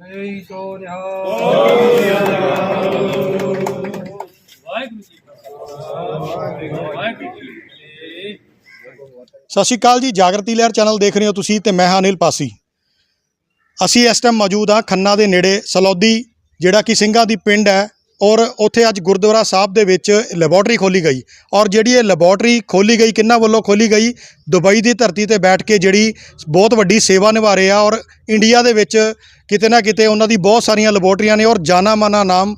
ਨਹੀਂ ਸੋ ਨਿਹਾਲ ਵਾਹਿਗੁਰੂ ਜੀ ਵਾਹਿਗੁਰੂ ਜੀ ਸਤਿ ਸ਼੍ਰੀ ਅਕਾਲ ਜੀ, ਜਾਗਰਤੀ ਲਹਿਰ ਚੈਨਲ ਦੇਖ ਰਹੇ ਹੋ ਤੁਸੀਂ ਤੇ ਮੈਂ ਹਾਂ ਅਨਿਲ ਪਾਸੀ। ਅਸੀਂ ਇਸ ਟਾਈਮ ਮੌਜੂਦ ਹਾਂ ਖੰਨਾ ਦੇ ਨੇੜੇ, ਸਲੌਦੀ, ਜਿਹੜਾ ਕਿ ਸਿੰਘਾਂ ਦੀ ਪਿੰਡ ਹੈ ਔਰ ਉੱਥੇ ਅੱਜ ਗੁਰਦੁਆਰਾ ਸਾਹਿਬ ਦੇ ਵਿੱਚ ਲੈਬੋਰਟਰੀ ਖੋਲੀ ਗਈ ਔਰ ਜਿਹੜੀ ਇਹ ਲੈਬੋਰਟਰੀ ਖੋਲੀ ਗਈ ਕਿੰਨਾ ਵੱਲੋਂ ਖੋਲੀ ਗਈ? ਦੁਬਈ ਦੀ ਧਰਤੀ ਤੇ ਬੈਠ ਕੇ ਜਿਹੜੀ ਬਹੁਤ ਵੱਡੀ ਸੇਵਾ ਨਿਭਾ ਰਹੇ ਆ ਔਰ ਇੰਡੀਆ ਦੇ ਵਿੱਚ ਕਿਤੇ ਨਾ ਕਿਤੇ ਉਹਨਾਂ ਦੀ ਬਹੁਤ ਸਾਰੀਆਂ ਲੈਬੋਰਟਰੀਆਂ ਨੇ ਔਰ ਜਾਨਾ ਮਾਨਾ ਨਾਮ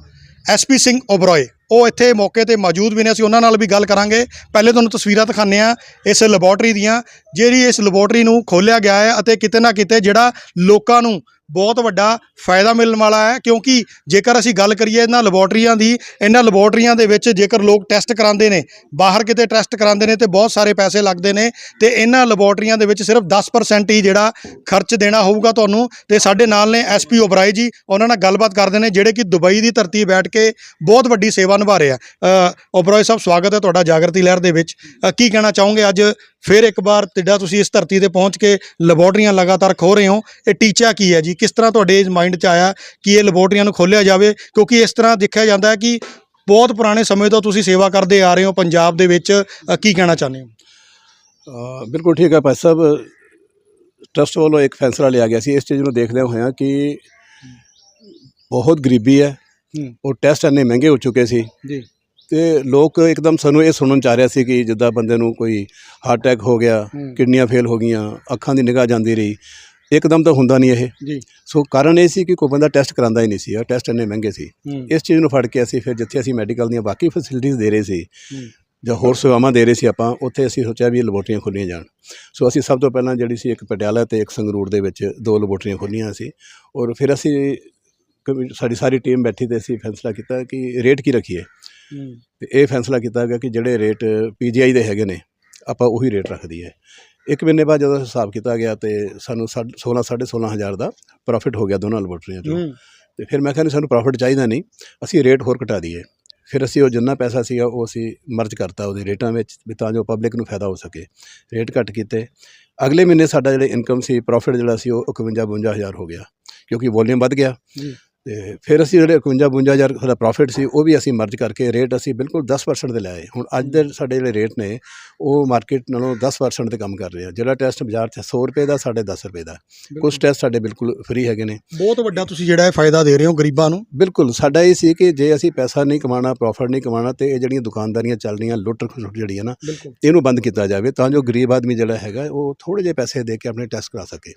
ਐਸਪੀ ਸਿੰਘ ਓਬਰੋਏ। ਉਹ ਇੱਥੇ ਮੌਕੇ ਤੇ ਮੌਜੂਦ ਵੀ ਨੇ, ਅਸੀਂ ਉਹਨਾਂ ਨਾਲ ਵੀ ਗੱਲ ਕਰਾਂਗੇ। ਪਹਿਲੇ ਤੁਹਾਨੂੰ ਤਸਵੀਰਾਂ ਦਿਖਾਉਂਦੇ ਆ ਇਸ ਲੈਬੋਰਟਰੀ ਦੀਆਂ, ਜਿਹੜੀ ਇਸ ਲੈਬੋਰਟਰੀ ਨੂੰ ਖੋਲਿਆ ਗਿਆ ਹੈ ਅਤੇ ਕਿਤੇ ਨਾ ਕਿਤੇ ਜਿਹੜਾ ਲੋਕਾਂ ਨੂੰ ਬਹੁਤ ਵੱਡਾ ਫਾਇਦਾ ਮਿਲਣ ਵਾਲਾ ਹੈ, ਕਿਉਂਕਿ ਜੇਕਰ ਅਸੀਂ ਗੱਲ ਕਰੀਏ ਇਹਨਾਂ ਲੈਬੋਰਟਰੀਆਂ ਦੀ, ਇਹਨਾਂ ਲੈਬੋਰਟਰੀਆਂ ਦੇ ਵਿੱਚ ਜੇਕਰ ਲੋਕ ਟੈਸਟ ਕਰਾਉਂਦੇ ਨੇ, ਬਾਹਰ ਕਿਤੇ ਟੈਸਟ ਕਰਾਉਂਦੇ ਨੇ ਤੇ ਬਹੁਤ ਸਾਰੇ ਪੈਸੇ ਲੱਗਦੇ ਨੇ, ਤੇ ਇਹਨਾਂ ਲੈਬੋਰਟਰੀਆਂ ਦੇ ਵਿੱਚ ਸਿਰਫ 10% ਹੀ ਜਿਹੜਾ ਖਰਚ ਦੇਣਾ ਹੋਊਗਾ ਤੁਹਾਨੂੰ। ਤੇ ਸਾਡੇ ਨਾਲ ਨੇ ਐਸਪੀ ਓਬਰਾਈ ਜੀ, ਉਹਨਾਂ ਨਾਲ ਗੱਲਬਾਤ ਕਰਦੇ ਨੇ, ਜਿਹੜੇ ਕਿ ਦੁਬਈ ਦੀ ਧਰਤੀ ਬੈਠ ਕੇ ਬਹੁਤ ਵੱਡੀ ਸੇਵਾ ਨਿਭਾ ਰਹੇ ਆ। ਅ, ਓਬਰਾਏ ਸਾਹਿਬ ਸਵਾਗਤ ਹੈ ਤੁਹਾਡਾ ਜਾਗਰਤੀ ਲਹਿਰ ਦੇ ਵਿੱਚ। ਕੀ ਕਹਿਣਾ ਚਾਹੋਗੇ? ਅੱਜ ਫਿਰ ਇੱਕ ਵਾਰ ਤਿੱਡਾ ਤੁਸੀਂ ਇਸ ਧਰਤੀ ਤੇ ਪਹੁੰਚ ਕੇ ਲੈਬੋਰਟਰੀਆਂ ਲਗਾਤਾਰ ਖੋ ਰਹੇ ਹੋ। ਇਹ ਟੀਚਾ ਕੀ ਹੈ ਜੀ? ਕਿਸ ਤਰ੍ਹਾਂ ਤੁਹਾਡੇ ਮਾਈਂਡ 'ਚ ਆਇਆ ਕਿ ਇਹ ਲੈਬੋਰਟਰੀਆਂ ਨੂੰ ਖੋਲ੍ਹਿਆ ਜਾਵੇ? ਕਿਉਂਕਿ ਇਸ ਤਰ੍ਹਾਂ ਦੇਖਿਆ ਜਾਂਦਾ ਹੈ ਕਿ ਬਹੁਤ ਪੁਰਾਣੇ ਸਮੇਂ ਤੋਂ ਤੁਸੀਂ ਸੇਵਾ ਕਰਦੇ ਆ ਰਹੇ ਹੋ ਪੰਜਾਬ ਦੇ ਵਿੱਚ। ਕੀ ਕਹਿਣਾ ਚਾਹੁੰਦੇ ਹੋ? ਬਿਲਕੁਲ ਠੀਕ ਹੈ ਭਾਈ ਸਾਹਿਬ। ਟਰਸਟ ਵੱਲੋਂ ਇੱਕ ਫੈਸਲਾ ਲਿਆ ਗਿਆ ਸੀ। ਇਸ ਚੀਜ਼ ਨੂੰ ਦੇਖਦੇ ਹੋਇਆ ਕਿ ਬਹੁਤ ਗਰੀਬੀ ਹੈ। ਉਹ ਟੈਸਟ ਇੰਨੇ ਮਹਿੰਗੇ ਹੋ ਚੁੱਕੇ ਸੀ। ਜੀ। ਤੇ ਲੋਕ ਇੱਕਦਮ ਸਾਨੂੰ ਇਹ ਸੁਣਨ ਚ ਆ ਰਿਹਾ ਸੀ ਕਿ ਜਿੱਦਾਂ ਬੰਦੇ ਨੂੰ ਕੋਈ ਹਾਰਟ ਅਟੈਕ ਹੋ ਗਿਆ। ਕਿਡਨੀਆਂ ਫੇਲ ਹੋ ਗਈਆਂ ਅੱਖਾਂ ਦੀ ਨਿਗਾਹ ਜਾਂਦੀ ਰਹੀ। ਇੱਕਦਮ ਤਾਂ ਹੁੰਦਾ ਨਹੀਂ ਇਹ। ਜੀ। ਸੋ ਕਾਰਨ ਇਹ ਸੀ ਕਿ ਕੋਈ ਬੰਦਾ ਟੈਸਟ ਕਰਾਉਂਦਾ ਹੀ ਨਹੀਂ ਸੀ। ਉਹ ਟੈਸਟ ਇੰਨੇ ਮਹਿੰਗੇ ਸੀ। ਇਸ ਚੀਜ਼ ਨੂੰ ਫੜ ਕੇ ਅਸੀਂ ਫਿਰ ਜਿੱਥੇ ਅਸੀਂ ਮੈਡੀਕਲ ਦੀਆਂ ਬਾਕੀ ਫੈਸਿਲਿਟੀਆਂ ਦੇ ਰਹੇ ਸੀ। ਜਾਂ ਹੋਰ ਸੇਵਾਵਾਂ ਦੇ ਰਹੇ ਸੀ ਆਪਾਂ ਉੱਥੇ ਅਸੀਂ ਸੋਚਿਆ ਵੀ ਲੈਬੋਰਟਰੀਆਂ ਖੋਲ੍ਹੀਆਂ ਜਾਣ। ਸੋ ਅਸੀਂ ਸਭ ਤੋਂ ਪਹਿਲਾਂ ਜਿਹੜੀ ਸੀ ਇੱਕ ਪਟਿਆਲਾ ਤੇ ਇੱਕ ਸੰਗਰੂਰ ਦੇ ਵਿੱਚ ਦੋ ਲੈਬੋਰਟਰੀਆਂ ਖੋਲ੍ਹੀਆਂ ਸੀ। ਔਰ ਫਿਰ ਅਸੀਂ ਸਾਡੀ ਸਾਰੀ ਟੀਮ ਬੈਠੀ ਤੇ ਅਸੀਂ ਫੈਸਲਾ ਕੀਤਾ ਕਿ ਰੇਟ ਕੀ ਰੱਖੀਏ। ਤੇ ਇਹ ਫੈਸਲਾ ਕੀਤਾ ਗਿਆ ਕਿ ਜਿਹੜੇ ਰੇਟ ਪੀਜੀਆਈ ਦੇ ਹੈਗੇ ਨੇ ਆਪਾਂ ਉਹੀ ਰੇਟ ਰੱਖ ਦਈਏ। ਇੱਕ ਮਹੀਨੇ ਬਾਅਦ ਜਦੋਂ ਹਿਸਾਬ ਕੀਤਾ ਗਿਆ ਤੇ ਸਾਨੂੰ 16 16.5 ਹਜ਼ਾਰ ਦਾ ਪ੍ਰੋਫਿਟ ਹੋ ਗਿਆ ਦੋਨਾਂ ਲੈਬੋਰਟਰੀਆਂ 'ਚੋਂ। ਤੇ ਫਿਰ ਮੈਂ ਕਿਹਾ ਨਹੀਂ ਸਾਨੂੰ ਪ੍ਰੋਫਿਟ ਚਾਹੀਦਾ ਨਹੀਂ ਅਸੀਂ ਰੇਟ ਹੋਰ ਘਟਾ ਦਈਏ। ਫਿਰ ਅਸੀਂ ਉਹ ਜਿੰਨਾ ਪੈਸਾ ਸੀਗਾ ਉਹ ਅਸੀਂ ਮਰਜ ਕਰਤਾ ਉਹਦੇ ਰੇਟਾਂ ਵਿੱਚ ਵੀ ਤਾਂ ਜੋ ਪਬਲਿਕ ਨੂੰ ਫਾਇਦਾ ਹੋ ਸਕੇ। ਰੇਟ ਘੱਟ ਕੀਤੇ। ਅਗਲੇ ਮਹੀਨੇ ਸਾਡਾ ਜਿਹੜਾ ਇਨਕਮ ਸੀ ਪ੍ਰੋਫਿਟ ਜਿਹੜਾ ਸੀ ਉਹ 51 52 ਹਜ਼ਾਰ ਹੋ ਗਿਆ ਕਿਉਂਕਿ ਵੋਲੀਅਮ ਵੱਧ ਗਿਆ। ਤੇ ਫਿਰ ਅਸੀਂ ਜਿਹੜੇ 51 52 ਹਜ਼ਾਰ ਸਾਡਾ ਪ੍ਰੋਫਿਟ ਸੀ ਉਹ ਵੀ ਅਸੀਂ ਮਰਜ ਕਰਕੇ ਰੇਟ ਅਸੀਂ ਬਿਲਕੁਲ 10% ਦੇ ਲਾਏ ਹੁਣ ਅੱਜ ਦੇ ਸਾਡੇ ਜਿਹੜੇ ਰੇਟ ਨੇ ਉਹ ਮਾਰਕੀਟ ਨਾਲੋਂ 10% ਤੇ ਕੰਮ ਕਰ ਰਹੇ। ਆ ਜਿਹੜਾ ਟੈਸਟ ਬਾਜ਼ਾਰ 'ਚ 100 ਰੁਪਏ ਦਾ ਸਾਡੇ 10 ਰੁਪਏ ਦਾ। ਕੁਝ ਟੈਸਟ ਸਾਡੇ ਬਿਲਕੁਲ ਫ੍ਰੀ ਹੈਗੇ ਨੇ। ਬਹੁਤ ਵੱਡਾ ਤੁਸੀਂ ਜਿਹੜਾ ਇਹ ਫਾਇਦਾ ਦੇ ਰਹੇ ਹੋ ਗਰੀਬਾਂ ਨੂੰ। ਬਿਲਕੁਲ ਸਾਡਾ ਇਹ ਸੀ ਕਿ ਜੇ ਅਸੀਂ ਪੈਸਾ ਨਹੀਂ ਕਮਾਉਣਾ ਪ੍ਰੋਫਿਟ ਨਹੀਂ ਕਮਾਉਣਾ ਤੇ ਇਹ ਜਿਹੜੀਆਂ ਦੁਕਾਨਦਾਰੀਆਂ ਚੱਲ ਰਹੀਆਂ ਲੁੱਟ ਖਸੁੱਟ ਜਿਹੜੀ ਹੈ ਨਾ ਇਹਨੂੰ ਬੰਦ ਕੀਤਾ ਜਾਵੇ ਤਾਂ ਜੋ ਗਰੀਬ ਆਦਮੀ ਜਿਹੜਾ ਹੈਗਾ ਉਹ ਥੋੜੇ ਜਿਹੇ ਪੈਸੇ ਦੇ ਕੇ ਆਪਣੇ ਟੈਸਟ ਕਰਾ ਸਕੇ।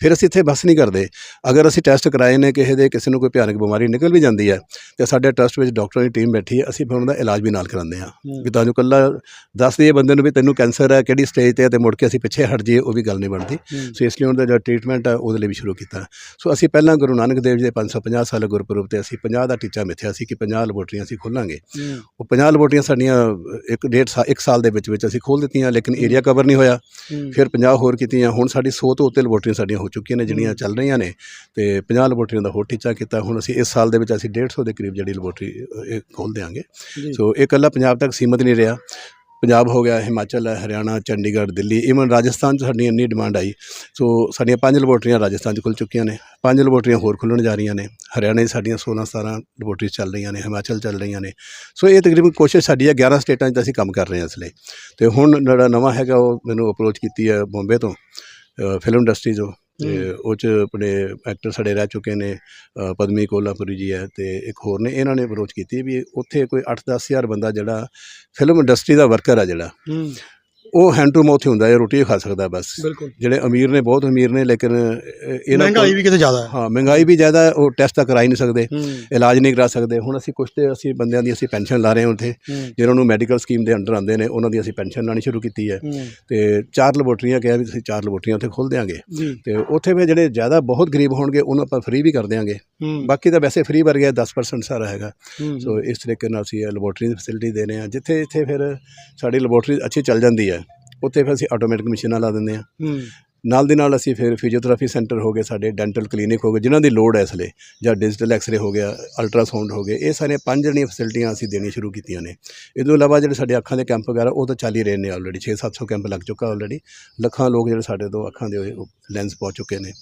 ਫਿਰ ਅਸੀਂ ਇੱਥੇ ਬਸ ਨਹੀਂ ਕਰਦੇ। ਅਗਰ ਅਸੀਂ ਟੈਸਟ ਕਰਾਏ ਨੇ ਕਿਸੇ ਦੇ ਕਿਸੇ ਨੂੰ ਕੋਈ ਭਿਆਨਕ ਬਿਮਾਰੀ ਨਿਕਲ ਵੀ ਜਾਂਦੀ ਹੈ ਤੇ ਸਾਡੇ ਟਰਸਟ ਵਿੱਚ ਡਾਕਟਰਾਂ ਦੀ ਟੀਮ ਬੈਠੀ ਹੈ ਅਸੀਂ ਫਿਰ ਉਹਨਾਂ ਦਾ ਇਲਾਜ ਵੀ ਨਾਲ ਕਰਾਉਂਦੇ ਹਾਂ। ਕਿ ਤਾਂ ਜੋ ਕੱਲਾ ਦੱਸ ਦਈਏ ਬੰਦੇ ਨੂੰ ਵੀ ਤੈਨੂੰ ਕੈਂਸਰ ਹੈ ਕਿਹੜੀ ਸਟੇਜ ਤੇ ਹੈ ਤੇ ਮੁੜ ਕੇ ਅਸੀਂ ਪਿੱਛੇ ਹਟ ਜਾਈਏ ਉਹ ਵੀ ਗੱਲ ਨਹੀਂ ਬਣਦੀ। ਸੋ ਇਸ ਲਈ ਉਹਨਾਂ ਦਾ ਜਿਹੜਾ ਟ੍ਰੀਟਮੈਂਟ ਹੈ ਉਹਦੇ ਲਈ ਵੀ ਸ਼ੁਰੂ ਕੀਤਾ। ਸੋ ਅਸੀਂ ਪਹਿਲਾਂ ਗੁਰੂ ਨਾਨਕ ਦੇਵ ਜੀ ਦੇ 550 ਸਾਲ ਗੁਰਪੁਰਬ ਤੇ ਅਸੀਂ 50 ਦਾ ਟੀਚਾ ਮਿੱਥਿਆ ਸੀ ਕਿ 50 ਲੈਬੋਰਟਰੀਆਂ ਅਸੀਂ ਖੋਲਾਂਗੇ। ਉਹ 50 ਲੈਬੋਰਟਰੀਆਂ ਸਾਡੀਆਂ ਇੱਕ ਡੇਢ ਸਾਲ ਇੱਕ ਸਾਲ ਦੇ ਵਿੱਚ ਵਿੱਚ ਅਸੀਂ ਖੋਲ ਦਿੱਤੀਆਂ ਲੇਕਿਨ ਏਰੀਆ ਕਵਰ ਨਹੀਂ ਹੋਇਆ। ਫਿਰ 50 ਹੋਰ ਕੀਤੀਆਂ ਹੁਣ ਸਾਡੀ 100 ਤੋਂ ਉੱਤੇ ਲੈਬੋਰਟਰੀਆਂ ਸਾਡੀਆਂ ਹੋ ਚੁੱਕੀਆਂ ਨੇ ਜਿਹੜੀਆਂ ਚੱਲ ਰਹੀਆਂ ਨੇ ਤੇ 50 ਲੈਬੋਰਟਰੀਆਂ ਦਾ ਹੋਰ ਟੀਚਾ ਕੀਤਾ ਹੁਣ ਅਸੀਂ ਇਸ ਸਾਲ ਦੇ ਵਿੱਚ ਅਸੀਂ 150 ਦੇ ਕਰੀਬ ਜਿਹੜੀ ਲੈਬੋਰਟਰੀ ਇਹ ਖੋਲ ਦਿਆਂਗੇ। ਜੀ। ਸੋ ਇਹ ਇਕੱਲਾ ਪੰਜਾਬ ਤੱਕ ਸੀਮਤ ਨਹੀਂ ਰਿਹਾ। ਪੰਜਾਬ ਹੋ ਗਿਆ ਹਿਮਾਚਲ ਹੈ ਹਰਿਆਣਾ ਚੰਡੀਗੜ੍ਹ ਦਿੱਲੀ ਈਵਨ ਰਾਜਸਥਾਨ 'ਚ ਸਾਡੀ ਇੰਨੀ ਡਿਮਾਂਡ ਆਈ। ਸੋ ਸਾਡੀਆਂ ਪੰਜ ਲੈਬੋਰਟਰੀਆਂ ਰਾਜਸਥਾਨ 'ਚ ਖੁੱਲ ਚੁੱਕੀਆਂ ਨੇ। ਪੰਜ ਲੈਬੋਰਟਰੀਆਂ ਹੋਰ ਖੁੱਲਣ ਜਾ ਰਹੀਆਂ ਨੇ। ਹਰਿਆਣੇ 'ਚ ਸਾਡੀਆਂ 16 17 ਲੈਬੋਰਟਰੀਜ਼ ਚੱਲ ਰਹੀਆਂ ਨੇ ਹਿਮਾਚਲ ਚੱਲ ਰਹੀਆਂ ਨੇ। ਸੋ ਇਹ ਤਕਰੀਬਨ ਕੋਸ਼ਿਸ਼ ਸਾਡੀ ਹੈ 11 ਸਟੇਟਾਂ 'ਚ ਅਸੀਂ ਕੰਮ ਕਰ ਰਹੇ ਹਾਂ ਇਸ ਲਈ। ਤੇ ਹੁਣ ਜਿਹੜਾ ਨਵਾਂ ਹੈਗਾ ਉਹ ਮੈਨੂੰ ਅਪਰੋਚ ਕੀਤੀ ਹੈ ਬੰਬੇ ਤੋਂ ਫਿਲਮ ਇੰਡਸਟਰੀ ਤੋਂ ਤੇ ਉਹ 'ਚ ਆਪਣੇ ਐਕਟਰ ਸਾਡੇ ਰਹਿ ਚੁੱਕੇ ਨੇ ਪਦਮੀ ਕੋਲਾਪੁਰੀ ਜੀ ਹੈ ਤੇ ਇੱਕ ਹੋਰ ਨੇ ਇਹਨਾਂ ਨੇ ਅਪਰੋਚ ਕੀਤੀ ਵੀ ਉੱਥੇ ਕੋਈ 8-10 ਹਜ਼ਾਰ ਬੰਦਾ ਜਿਹੜਾ ਫਿਲਮ ਇੰਡਸਟਰੀ ਦਾ ਵਰਕਰ ਆ ਜਿਹੜਾ। ਉਹ ਹੈਂਡ ਟੂ ਮਾਊਥ ਹੀ ਹੁੰਦਾ ਹੈ ਰੋਟੀ ਖਾ ਸਕਦਾ ਬਸ। ਬਿਲਕੁਲ। ਜਿਹੜੇ ਅਮੀਰ ਨੇ ਬਹੁਤ ਅਮੀਰ ਨੇ ਲੇਕਿਨ ਅ, ਇਹਨਾਂ ਮਹਿੰਗਾਈ ਵੀ ਕਿਤੇ ਜ਼ਿਆਦਾ ਹੈ। ਹਾਂ ਮਹਿੰਗਾਈ ਵੀ ਜ਼ਿਆਦਾ ਹੈ, ਉਹ ਟੈਸਟ ਤਾਂ ਕਰਾ ਹੀ ਨਹੀਂ ਸਕਦੇ ਇਲਾਜ ਨਹੀਂ ਕਰਾ ਸਕਦੇ। ਹੁਣ ਅਸੀਂ ਕੁਝ ਤੇ ਅਸੀਂ ਬੰਦਿਆਂ ਦੀ ਅਸੀਂ ਪੈਨਸ਼ਨ ਲਾ ਰਹੇ ਹਾਂ ਉੱਥੇ ਜਿਹਨਾਂ ਨੂੰ ਮੈਡੀਕਲ ਸਕੀਮ ਦੇ ਅੰਡਰ ਆਉਂਦੇ ਨੇ ਉਹਨਾਂ ਦੀ ਅਸੀਂ ਪੈਨਸ਼ਨ ਲਾਣੀ ਸ਼ੁਰੂ ਕੀਤੀ ਹੈ। ਤੇ ਚਾਰ ਲੈਬੋਰਟਰੀਆਂ ਕਿਹਾ ਵੀ ਅਸੀਂ ਚਾਰ ਲੈਬੋਰਟਰੀਆਂ ਉੱਥੇ ਖੋਲ੍ਹ ਦਿਆਂਗੇ। ਤੇ ਉੱਥੇ ਵੀ ਜਿਹੜੇ ਜ਼ਿਆਦਾ ਬਹੁਤ ਗਰੀਬ ਹੋਣਗੇ ਉਹਨੂੰ ਆਪਾਂ ਫ੍ਰੀ ਵੀ ਕਰ ਦਿਆਂਗੇ। ਬਾਕੀ ਤਾਂ ਵੈਸੇ ਫ੍ਰੀ ਵਰਗੇ 10% ਸਾਰਾ ਹੈਗਾ। ਸੋ ਇਸ ਤਰੀਕੇ ਨਾਲ ਅਸੀਂ ਲੈਬੋਰਟਰੀ ਦੀ ਫੈਸਿਲਿਟੀ ਦੇ ਰਹੇ ਹਾਂ ਜਿੱਥੇ ਇੱਥੇ ਫਿਰ ਸਾਡੀ ਲੈਬੋਰਟਰੀ ਅੱਛੀ ਚੱਲ ਜਾਂਦੀ ਹੈ। ਉੱਥੇ ਫਿਰ ਅਸੀਂ ਆਟੋਮੈਟਿਕ ਮਸ਼ੀਨਾਂ ਲਾ ਦਿੰਦੇ ਹਾਂ। ਨਾਲ ਦੀ ਨਾਲ ਅਸੀਂ ਫਿਰ ਫਿਜ਼ੀਓਥੈਰੇਪੀ ਸੈਂਟਰ ਹੋ ਗਏ, ਸਾਡੇ ਡੈਂਟਲ ਕਲੀਨਿਕ ਹੋ ਗਏ, ਜਿਨ੍ਹਾਂ ਦੀ ਲੋੜ ਹੈ ਇਸ ਲਈ ਜਾਂ ਡਿਜੀਟਲ ਐਕਸਰੇ ਹੋ ਗਿਆ ਅਲਟਰਾਸਾਊਂਡ ਹੋ ਗਏ, ਇਹ ਸਾਰੀਆਂ ਪੰਜ ਜਿਹੜੀਆਂ ਫੈਸਿਲਿਟੀਆਂ ਅਸੀਂ ਦੇਣੀਆਂ ਸ਼ੁਰੂ ਕੀਤੀਆਂ ਨੇ। ਇਹ ਤੋਂ ਇਲਾਵਾ ਜਿਹੜੇ ਸਾਡੇ ਅੱਖਾਂ ਦੇ ਕੈਂਪ ਵਗੈਰਾ, ਉਹ ਤਾਂ ਚੱਲ ਹੀ ਰਹੇ ਨੇ ਆਲਰੇਡੀ 6-700 ਕੈਂਪ ਲੱਗ ਚੁੱਕਾ ਆਲਰੇਡੀ ਲੱਖਾਂ ਲੋਕ ਜਿਹੜੇ ਸਾਡੇ ਤੋਂ ਅੱਖਾਂ ਦੇ ਲੈਂਸ ਪਹੁੰਚ ਚੁੱਕੇ ਨੇ।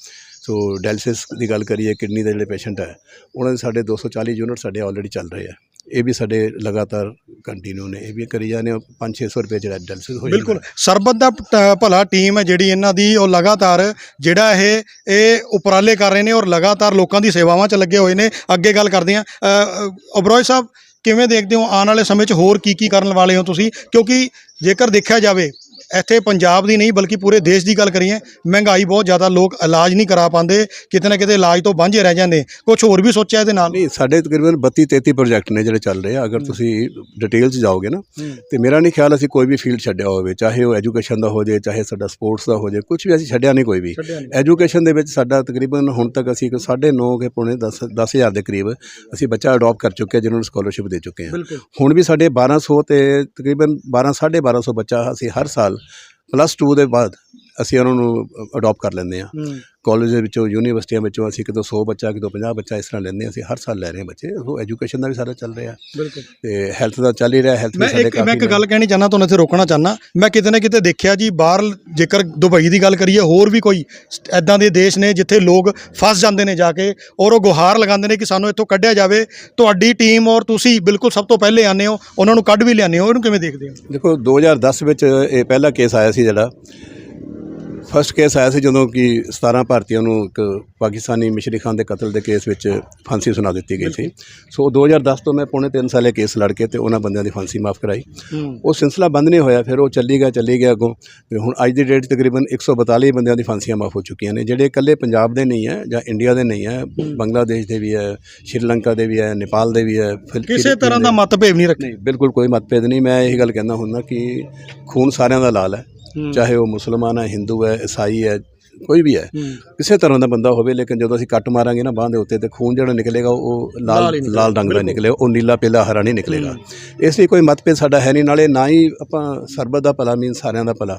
ਸੋ ਡਾਇਲਿਸਿਸ ਦੀ ਗੱਲ ਕਰੀਏ, ਕਿਡਨੀ ਦੇ ਜਿਹੜੇ ਪੇਸ਼ੈਂਟ ਹੈ, ਉਹਨਾਂ ਦੇ ਸਾਡੇ 240 ਯੂਨਿਟ ਸਾਡੇ ਆਲਰੇਡੀ ਚੱਲ ਰਹੇ ਆ ਇਹ ਵੀ ਸਾਡੇ ਲਗਾਤਾਰ ਕੰਟੀਨਿਊ ਨੇ, ਇਹ ਵੀ ਕਰੀ ਜਾਂਦੇ 5-600 ਰੁਪਏ ਜਿਹੜਾ ਡਾਇਲਿਸਿਸ ਹੋ ਜਾਂਦਾ। ਬਿਲਕੁਲ, ਸਰਬਤ ਦਾ ਟ ਭਲਾ ਟੀਮ ਹੈ ਜਿਹੜੀ ਇਹਨਾਂ ਦੀ, ਉਹ ਲਗਾਤਾਰ ਜਿਹੜਾ ਇਹ ਇਹ ਉਪਰਾਲੇ ਕਰ ਰਹੇ ਨੇ ਔਰ ਲਗਾਤਾਰ ਲੋਕਾਂ ਦੀ ਸੇਵਾਵਾਂ 'ਚ ਲੱਗੇ ਹੋਏ ਨੇ। ਅੱਗੇ ਗੱਲ ਕਰਦੇ ਹਾਂ ਅਬਰੋਏ ਸਾਹਿਬ, ਕਿਵੇਂ ਦੇਖਦੇ ਹੋ? ਆਉਣ ਵਾਲੇ ਸਮੇਂ 'ਚ ਹੋਰ ਕੀ ਕੀ ਕਰਨ ਵਾਲੇ ਹੋ ਤੁਸੀਂ? ਕਿਉਂਕਿ ਜੇਕਰ ਦੇਖਿਆ ਜਾਵੇ ਇੱਥੇ ਪੰਜਾਬ ਦੀ ਨਹੀਂ ਬਲਕਿ ਪੂਰੇ ਦੇਸ਼ ਦੀ ਗੱਲ ਕਰੀਏ ਮਹਿੰਗਾਈ ਬਹੁਤ ਜ਼ਿਆਦਾ ਲੋਕ ਇਲਾਜ ਨਹੀਂ ਕਰਾ ਪਾਉਂਦੇ ਕਿਤੇ ਨਾ ਕਿਤੇ ਇਲਾਜ ਤੋਂ ਵਾਂਝੇ ਰਹਿ ਜਾਂਦੇ। ਕੁਝ ਹੋਰ ਵੀ ਸੋਚਿਆ ਇਹਦੇ ਨਾਲ? ਨਹੀਂ ਸਾਡੇ ਤਕਰੀਬਨ 32 33 ਪ੍ਰੋਜੈਕਟ ਨੇ ਜਿਹੜੇ ਚੱਲ ਰਹੇ ਆ ਅਗਰ ਤੁਸੀਂ ਡਿਟੇਲ 'ਚ ਜਾਓਗੇ ਨਾ ਤੇ ਮੇਰਾ ਨਹੀਂ ਖਿਆਲ ਅਸੀਂ ਕੋਈ ਵੀ ਫੀਲਡ ਛੱਡਿਆ ਹੋਵੇ ਚਾਹੇ ਉਹ ਐਜੂਕੇਸ਼ਨ ਦਾ ਹੋ ਜਾਏ ਚਾਹੇ ਸਾਡਾ ਸਪੋਰਟਸ ਦਾ ਹੋ ਜਾਏ ਕੁਝ ਵੀ ਅਸੀਂ ਛੱਡਿਆ ਨਹੀਂ ਕੋਈ ਵੀ। ਐਜੂਕੇਸ਼ਨ ਦੇ ਵਿੱਚ ਸਾਡਾ ਤਕਰੀਬਨ ਹੁਣ ਤੱਕ ਅਸੀਂ 9.5 ਕੇ ਪੌਣੇ 10 10000 ਦੇ ਕਰੀਬ ਅਸੀਂ ਬੱਚਾ ਅਡਾਪਟ ਕਰ ਚੁੱਕੇ ਜਿਨ੍ਹਾਂ ਨੂੰ ਸਕਾਲਰਸ਼ਿਪ ਦੇ ਚੁੱਕੇ ਹਾਂ। ਹੁਣ ਵੀ ਸਾਡੇ 1200 ਤੇ ਤਕਰੀਬਨ 12 1250 ਬੱਚਾ ਅਸੀਂ ਹਰ ਸਾਲ ਪਲੱਸ 2 ਦੇ ਬਾਅਦ ਅਸੀਂ ਉਹਨਾਂ ਨੂੰ ਅਡਾਪਟ ਕਰ ਲੈਂਦੇ ਹਾਂ। ਕਾਲਜ ਦੇ ਵਿੱਚੋਂ ਯੂਨੀਵਰਸਿਟੀਆਂ ਵਿੱਚੋਂ ਅਸੀਂ ਕਿਤੋਂ 100 ਬੱਚਾ ਕਿਤੋਂ 50 ਬੱਚਾ ਇਸ ਤਰ੍ਹਾਂ ਲੈਂਦੇ ਹਾਂ ਅਸੀਂ ਹਰ ਸਾਲ ਲੈ ਰਹੇ ਹਾਂ ਬੱਚੇ। ਉਹ ਐਜੂਕੇਸ਼ਨ ਦਾ ਵੀ ਸਾਰਾ ਚੱਲ ਰਿਹਾ। ਬਿਲਕੁਲ। ਤੇ ਹੈਲਥ ਦਾ ਚੱਲ ਹੀ ਰਿਹਾ ਹੈਲਥ ਵੀ ਸਾਡੇ ਇੱਕ ਮੈਂ ਕਾਫੀ ਇੱਕ। ਗੱਲ ਕਹਿਣੀ ਚਾਹੁੰਦਾ ਤੁਹਾਨੂੰ ਇੱਥੇ ਰੋਕਣਾ ਚਾਹੁੰਦਾ ਮੈਂ ਕਿਤੇ ਨਾ ਕਿਤੇ ਦੇਖਿਆ ਜੀ ਬਾਹਰ ਜੇਕਰ ਦੁਬਈ ਦੀ ਗੱਲ ਕਰੀਏ ਹੋਰ ਵੀ ਕੋਈ ਐਦਾਂ ਦੇ ਦੇਸ਼ ਨੇ ਜਿੱਥੇ ਲੋਕ ਫਸ ਜਾਂਦੇ ਨੇ ਜਾ ਕੇ ਔਰ ਉਹ ਗੁਹਾਰ ਲਗਾਉਂਦੇ ਨੇ ਕਿ ਸਾਨੂੰ ਇੱਥੋਂ ਕੱਢਿਆ ਜਾਵੇ। ਤੁਹਾਡੀ ਟੀਮ ਔਰ ਤੁਸੀਂ ਬਿਲਕੁਲ ਸਭ ਤੋਂ ਪਹਿਲੇ ਆਨੇ ਹੋ ਉਹਨਾਂ ਨੂੰ ਕੱਢ ਵੀ ਲਿਆਨੇ ਹੋ ਇਹਨੂੰ ਕਿਵੇਂ ਦੇਖਦੇ ਹੋ? ਦੇਖੋ 2010 ਵਿੱਚ ਇਹ ਪਹਿਲਾ ਕੇਸ ਆਇਆ ਸੀ ਜਿਹੜਾ। ਫਸਟ ਕੇਸ ਆਇਆ ਸੀ ਜਦੋਂ ਕਿ 17 ਭਾਰਤੀਆਂ ਨੂੰ ਇੱਕ ਪਾਕਿਸਤਾਨੀ ਮਿਸ਼ਰੀ ਖਾਨ ਦੇ ਕਤਲ ਦੇ ਕੇਸ ਵਿੱਚ ਫਾਂਸੀ ਸੁਣਾ ਦਿੱਤੀ ਗਈ ਸੀ। ਸੋ 2010 ਤੋਂ ਮੈਂ ਪੌਣੇ 3 ਸਾਲੇ ਕੇਸ ਲੜ ਕੇ ਤੇ ਉਹਨਾਂ ਬੰਦਿਆਂ ਦੀ ਫਾਂਸੀ ਮਾਫ ਕਰਾਈ। ਉਹ ਸਿਲਸਿਲਾ ਬੰਦ ਨਹੀਂ ਹੋਇਆ ਫਿਰ ਉਹ ਚੱਲੀ ਗਿਆ ਚੱਲੀ ਗਿਆ ਅੱਗੋਂ। ਤੇ ਹੁਣ ਅੱਜ ਦੀ ਡੇਟ ਤਕਰੀਬਨ 142 ਬੰਦਿਆਂ ਦੀ ਫਾਂਸੀਆਂ ਮਾਫ ਹੋ ਚੁੱਕੀਆਂ ਨੇ ਜਿਹੜੇ ਇਕੱਲੇ ਪੰਜਾਬ ਦੇ ਨਹੀਂ ਹੈ ਜਾਂ ਇੰਡੀਆ ਦੇ ਨਹੀਂ ਹੈ ਬੰਗਲਾਦੇਸ਼ ਦੇ ਵੀ ਹੈ ਸ਼੍ਰੀਲੰਕਾ ਦੇ ਵੀ ਹੈ ਨੇਪਾਲ ਦੇ ਵੀ ਹੈ ਫਿਲ- ਕਿਸੇ ਤਰ੍ਹਾਂ ਦਾ ਮਤਭੇਦ ਨਹੀਂ ਰੱਖਦੇ ਨਹੀਂ ਬਿਲਕੁਲ ਕੋਈ ਮਤਭੇਦ ਨਹੀਂ। ਮੈਂ ਇਹ ਗੱਲ ਕਹਿੰਦਾ ਹੁੰਦਾ ਕਿ ਖੂਨ ਸਾਰਿਆਂ ਦਾ ਲਾਲ ਹੈ। ਚਾਹੇ ਉਹ ਮੁਸਲਮਾਨ ਹੈ ਹਿੰਦੂ ਹੈ ਈਸਾਈ ਹੈ ਕੋਈ ਵੀ ਹੈ। ਕਿਸੇ ਤਰ੍ਹਾਂ ਦਾ ਬੰਦਾ ਹੋਵੇ ਲੇਕਿਨ ਜਦੋਂ ਅਸੀਂ ਕੱਟ ਮਾਰਾਂਗੇ ਨਾ ਬਾਂਹ ਦੇ ਉੱਤੇ ਤੇ ਖੂਨ ਜਿਹੜਾ ਨਿਕਲੇਗਾ ਉਹ ਲਾਲ ਲਾਲ ਰੰਗ ਦਾ ਨਿਕਲੇਗਾ ਉਹ ਨੀਲਾ ਪੀਲਾ ਹਰਾ ਨਹੀਂ ਨਿਕਲੇਗਾ। ਇਸ ਲਈ ਕੋਈ ਮਤਭੇਦ ਸਾਡਾ ਹੈ ਨਹੀਂ ਨਾਲੇ ਨਾ ਹੀ ਆਪਾਂ ਸਰਬਤ ਦਾ ਭਲਾ ਮੀਨ ਸਾਰਿਆਂ ਦਾ ਭਲਾ।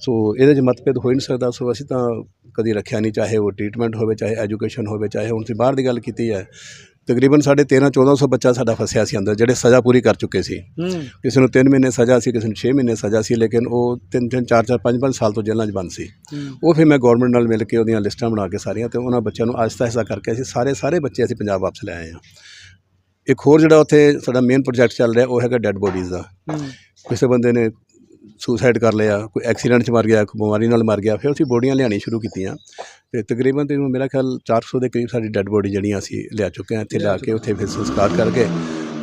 ਸੋ ਇਹਦੇ 'ਚ ਮਤਭੇਦ ਹੋ ਹੀ ਨਹੀਂ ਸਕਦਾ ਸੋ ਅਸੀਂ ਤਾਂ ਕਦੀ ਰੱਖਿਆ ਨਹੀਂ ਚਾਹੇ ਉਹ ਟ੍ਰੀਟਮੈਂਟ ਹੋਵੇ ਚਾਹੇ ਐਜੂਕੇਸ਼ਨ ਹੋਵੇ ਚਾਹੇ ਹੁਣ ਤੁਸੀਂ ਬਾਹਰ ਦੀ ਗੱਲ ਕੀਤੀ ਹੈ। ਤਕਰੀਬਨ ਸਾਡੇ 13 1400 ਬੱਚਾ ਸਾਡਾ ਫਸਿਆ ਸੀ ਅੰਦਰ ਜਿਹੜੇ ਸਜ਼ਾ ਪੂਰੀ ਕਰ ਚੁੱਕੇ ਸੀ। ਕਿਸੇ ਨੂੰ 3 ਮਹੀਨੇ ਸਜ਼ਾ ਸੀ ਕਿਸੇ ਨੂੰ 6 ਮਹੀਨੇ ਸਜ਼ਾ ਸੀ ਲੇਕਿਨ ਉਹ 3 3 4 4 5 5 ਸਾਲ ਤੋਂ ਜੇਲ੍ਹਾਂ 'ਚ ਬੰਦ ਸੀ। ਉਹ ਫਿਰ ਮੈਂ ਗਵਰਨਮੈਂਟ ਨਾਲ ਮਿਲ ਕੇ ਉਹਦੀਆਂ ਲਿਸਟਾਂ ਬਣਾ ਕੇ ਸਾਰੀਆਂ ਤੇ ਉਹਨਾਂ ਬੱਚਿਆਂ ਨੂੰ ਆਹਿਸਤਾ ਆਹਿਸਤਾ ਕਰਕੇ ਅਸੀਂ ਸਾਰੇ ਸਾਰੇ ਬੱਚੇ ਅਸੀਂ ਪੰਜਾਬ ਵਾਪਸ ਲੈ ਆਏ ਹਾਂ। ਇੱਕ ਹੋਰ ਜਿਹੜਾ ਉੱਥੇ ਸਾਡਾ ਮੇਨ ਪ੍ਰੋਜੈਕਟ ਚੱਲ ਰਿਹਾ ਉਹ ਹੈਗਾ ਡੈੱਡ ਬੋਡੀਜ਼ ਦਾ। ਕਿਸੇ ਬੰਦੇ ਨੇ ਸੁਸਾਈਡ ਕਰ ਲਿਆ, ਕੋਈ ਐਕਸੀਡੈਂਟ 'ਚ ਮਰ ਗਿਆ, ਕੋਈ ਬਿਮਾਰੀ ਨਾਲ ਮਰ ਗਿਆ, ਫਿਰ ਅਸੀਂ ਬੋਡੀਆਂ ਲਿਆਉਣੀ ਸ਼ੁਰੂ ਕੀਤੀਆਂ। ਤੇ ਤਕਰੀਬਨ ਤੇ ਮੇਰਾ ਖਿਆਲ 400 ਦੇ ਕਰੀਬ ਸਾਡੀ ਡੈੱਡ ਬੋਡੀ ਜਿਹੜੀਆਂ ਅਸੀਂ ਲਿਆ ਚੁੱਕੇ ਹਾਂ, ਇੱਥੇ ਲਿਆ ਕੇ ਉੱਥੇ ਫਿਰ ਸੰਸਕਾਰ ਕਰਕੇ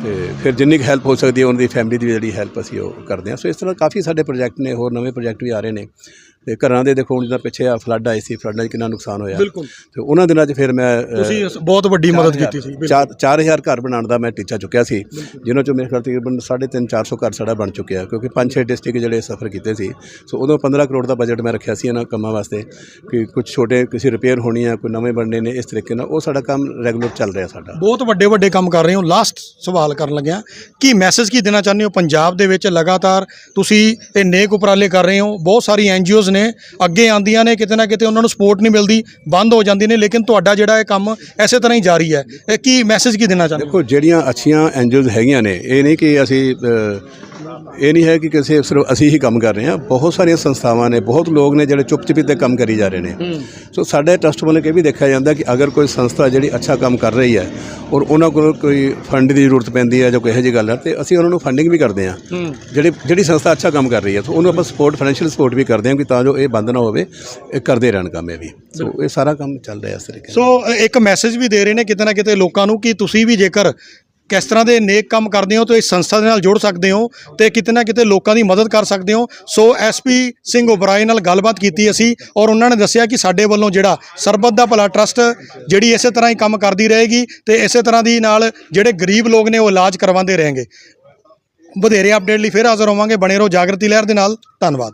ਤੇ ਫਿਰ ਜਿੰਨੀ ਹੈਲਪ ਹੋ ਸਕਦੀ ਹੈ, ਉਹਨਾਂ ਦੀ ਫੈਮਿਲੀ ਦੀ ਵੀ ਜਿਹੜੀ ਹੈਲਪ ਅਸੀਂ ਉਹ ਕਰਦੇ ਹਾਂ। ਸੋ ਇਸ ਤਰ੍ਹਾਂ ਕਾਫੀ ਸਾਡੇ ਪ੍ਰੋਜੈਕਟ ਨੇ, ਹੋਰ ਨਵੇਂ ਪ੍ਰੋਜੈਕਟ ਵੀ ਆ ਰਹੇ ਨੇ। ਤੇ ਘਰਾਂ ਦੇ ਦੇਖੋ ਹੁਣ ਜਿੱਦਾਂ ਪਿੱਛੇ ਆ ਫਲੱਡ ਆਈ ਸੀ ਫਲੱਡਾਂ 'ਚ ਕਿੰਨਾ ਨੁਕਸਾਨ ਹੋਇਆ। ਬਿਲਕੁਲ। ਤੇ ਉਹਨਾਂ ਦਿਨਾਂ 'ਚ ਫਿਰ ਮੈਂ ਤੁਸੀਂ ਬਹੁਤ ਵੱਡੀ ਮਦਦ ਕੀਤੀ ਸੀ ਬਿਲਕੁਲ। ਚਾਰ 4000 ਘਰ ਬਣਾਉਣ ਦਾ ਮੈਂ ਟੀਚਾ ਚੁੱਕਿਆ ਸੀ ਜਿਨ੍ਹਾਂ ਚੋਂ ਮੇਰੇ ਖਿਆਲ ਤਕਰੀਬਨ 3.5 400 ਘਰ ਸਾਡਾ ਬਣ ਚੁੱਕਿਆ ਕਿਉਂਕਿ ਪੰਜ ਛੇ ਡਿਸਟ੍ਰਿਕਟ ਜਿਹੜੇ ਸਫਰ ਕੀਤੇ ਸੀ। ਸੋ ਉਦੋਂ 15 ਕਰੋੜ ਦਾ ਬਜਟ ਮੈਂ ਰੱਖਿਆ ਸੀ ਇਹਨਾਂ ਕੰਮਾਂ ਵਾਸਤੇ ਕਿ ਕੁਝ ਛੋਟੇ ਕਿਸੇ ਰਿਪੇਅਰ ਹੋਣੀ ਆ ਕੋਈ ਨਵੇਂ ਬਣਨੇ ਨੇ ਇਸ ਤਰੀਕੇ ਨਾਲ ਉਹ ਸਾਡਾ ਕੰਮ ਰੈਗੂਲਰ ਚੱਲ ਰਿਹਾ ਸਾਡਾ। ਬਹੁਤ ਵੱਡੇ ਵੱਡੇ ਕੰਮ ਕਰ ਰਹੇ ਹੋ। ਲਾਸਟ ਸਵਾਲ ਕਰਨ ਲੱਗਿਆ ਕੀ ਮੈਸੇਜ ਕੀ ਦੇਣਾ ਚਾਹੁੰਦੇ ਹੋ? ਪੰਜਾਬ ਦੇ ਵਿੱਚ ਲਗਾਤਾਰ ਤੁਸੀਂ ਇਹ ਨੇਕ ਉਪਰਾਲੇ ਕਰ ਰਹੇ ਹੋ ਬਹੁਤ ਸਾਰੀ ਐਨਜੀਓਜ਼ ਨੇ, ਅੱਗੇ ਆਂਦੀਆਂ ਨੇ, ਕਿਤੇ ਨਾ ਕਿਤੇ ਉਹਨਾਂ ਨੂੰ ਸਪੋਰਟ ਨਹੀਂ ਮਿਲਦੀ, ਬੰਦ ਹੋ ਜਾਂਦੀ ਨੇ, ਲੇਕਿਨ ਤੁਹਾਡਾ ਜਿਹੜਾ ਇਹ ਕੰਮ ਐਸੇ ਤਰ੍ਹਾਂ ਹੀ ਜਾਰੀ ਹੈ। ਇਹ ਕੀ ਮੈਸੇਜ ਕੀ ਦੇਣਾ ਚਾਹੁੰਦੇ ਦੇਖੋ, ਜਿਹੜੀਆਂ ਅੱਛੀਆਂ ਐਨਜੀਓਜ਼ ਹੈਗੀਆਂ ਨੇ, ਇਹ ਨਹੀਂ ਕਿ ਅਸੀਂ ਇਹ ਨਹੀਂ ਹੈ ਕਿ ਕਿਸੇ ਸਿਰਫ ਅਸੀਂ ਹੀ ਕੰਮ ਕਰ ਰਹੇ ਹਾਂ। ਬਹੁਤ ਸਾਰੀਆਂ ਸੰਸਥਾਵਾਂ ਨੇ ਬਹੁਤ ਲੋਕ ਨੇ ਜਿਹੜੇ ਚੁੱਪ ਚੁਪੀਤੇ ਕੰਮ ਕਰੀ ਜਾ ਰਹੇ ਨੇ। ਸੋ ਸਾਡੇ ਟਰਸਟ ਵੱਲੋਂ ਇਹ ਵੀ ਦੇਖਿਆ ਜਾਂਦਾ ਕਿ ਅਗਰ ਕੋਈ ਸੰਸਥਾ ਜਿਹੜੀ ਅੱਛਾ ਕੰਮ ਕਰ ਰਹੀ ਹੈ ਔਰ ਉਹਨਾਂ ਕੋਲ ਕੋਈ ਫੰਡ ਦੀ ਜ਼ਰੂਰਤ ਪੈਂਦੀ ਹੈ ਜਾਂ ਕੋਈ ਇਹੋ ਜਿਹੀ ਗੱਲ ਹੈ ਤੇ ਅਸੀਂ ਉਹਨਾਂ ਨੂੰ ਫੰਡਿੰਗ ਵੀ ਕਰਦੇ ਹਾਂ। ਜਿਹੜੀ ਜਿਹੜੀ ਸੰਸਥਾ ਅੱਛਾ ਕੰਮ ਕਰ ਰਹੀ ਹੈ ਸੋ ਉਹਨੂੰ ਆਪਾਂ ਸਪੋਰਟ ਫਾਈਨੈਂਸ਼ੀਅਲ ਸਪੋਰਟ ਵੀ ਕਰਦੇ ਹਾਂ ਕਿ ਤਾਂ ਜੋ ਇਹ ਬੰਦ ਨਾ ਹੋਵੇ ਇਹ ਕਰਦੇ ਰਹਿਣ ਕੰਮ ਇਹ ਵੀ। ਸੋ ਇਹ ਸਾਰਾ ਕੰਮ ਚੱਲ ਰਿਹਾ ਇਸ ਤਰੀਕੇ ਸੋ ਇੱਕ ਮੈਸੇਜ ਵੀ ਦੇ ਰਹੇ ਨੇ ਕਿਤੇ ਨਾ ਕਿਤੇ ਲੋਕਾਂ ਨੂੰ ਕਿ ਤੁਸੀਂ ਵੀ ਜੇਕਰ ਕਿਸ ਤਰ੍ਹਾਂ ਦੇ ਨੇਕ ਕੰਮ ਕਰਦੇ ਹੋ ਤਾਂ ਇਸ ਸੰਸਥਾ ਦੇ ਨਾਲ ਜੁੜ ਸਕਦੇ ਹੋ ਤੇ ਕਿਤੇ ਨਾ ਕਿਤੇ ਲੋਕਾਂ ਦੀ ਮਦਦ ਕਰ ਸਕਦੇ ਹੋ। ਸੋ ਐਸਪੀ ਸਿੰਘ ਓਬਰਾਏ ਨਾਲ ਗੱਲਬਾਤ ਕੀਤੀ ਅਸੀਂ ਔਰ ਉਹਨਾਂ ਨੇ ਦੱਸਿਆ ਕਿ ਸਾਡੇ ਵੱਲੋਂ ਜਿਹੜਾ ਸਰਬੱਤ ਦਾ ਭਲਾ ਟਰਸਟ ਜਿਹੜੀ ਇਸੇ ਤਰ੍ਹਾਂ ਹੀ ਕੰਮ ਕਰਦੀ ਰਹੇਗੀ ਤੇ ਇਸੇ ਤਰ੍ਹਾਂ ਦੀ ਨਾਲ ਜਿਹੜੇ ਗਰੀਬ ਲੋਕ ਨੇ ਉਹ ਇਲਾਜ ਕਰਵਾਉਂਦੇ ਰਹਿਣਗੇ। ਵਧੇਰੇ ਅਪਡੇਟ ਲਈ ਫਿਰ ਹਾਜ਼ਰ ਹੋਵਾਂਗੇ। ਬਣੇ ਰਹੋ ਜਾਗਰਤੀ ਲਹਿਰ ਦੇ ਨਾਲ। ਧੰਨਵਾਦ।